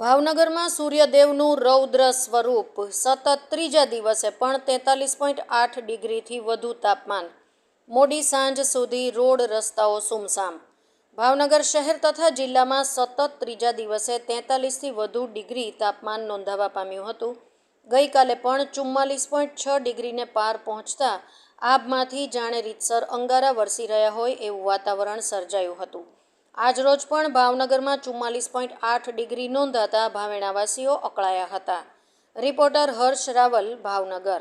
ભાવનગરમાં સૂર્યદેવનું રૌદ્ર સ્વરૂપ. સતત ત્રીજા દિવસે પણ તેતાલીસ પોઈન્ટ આઠ ડિગ્રીથી વધુ તાપમાન. મોડી સાંજ સુધી રોડ રસ્તાઓ સુમસામ. ભાવનગર શહેર તથા જિલ્લામાં સતત ત્રીજા દિવસે તેતાલીસથી વધુ ડિગ્રી તાપમાન નોંધાવા પામ્યું હતું. ગઈકાલે પણ ચુમ્માલીસ પોઈન્ટ છ ડિગ્રીને પાર પહોંચતા આભમાંથી જાણે રીતસર અંગારા વરસી રહ્યા હોય એવું વાતાવરણ સર્જાયું હતું. આજરોજ પણ ભાવનગરમાં ચુમ્માલીસ પોઈન્ટ આઠ ડિગ્રી નોંધાતા ભાવેણાવાસીઓ અકળાયા હતા. રિપોર્ટર હર્ષ રાવલ, ભાવનગર.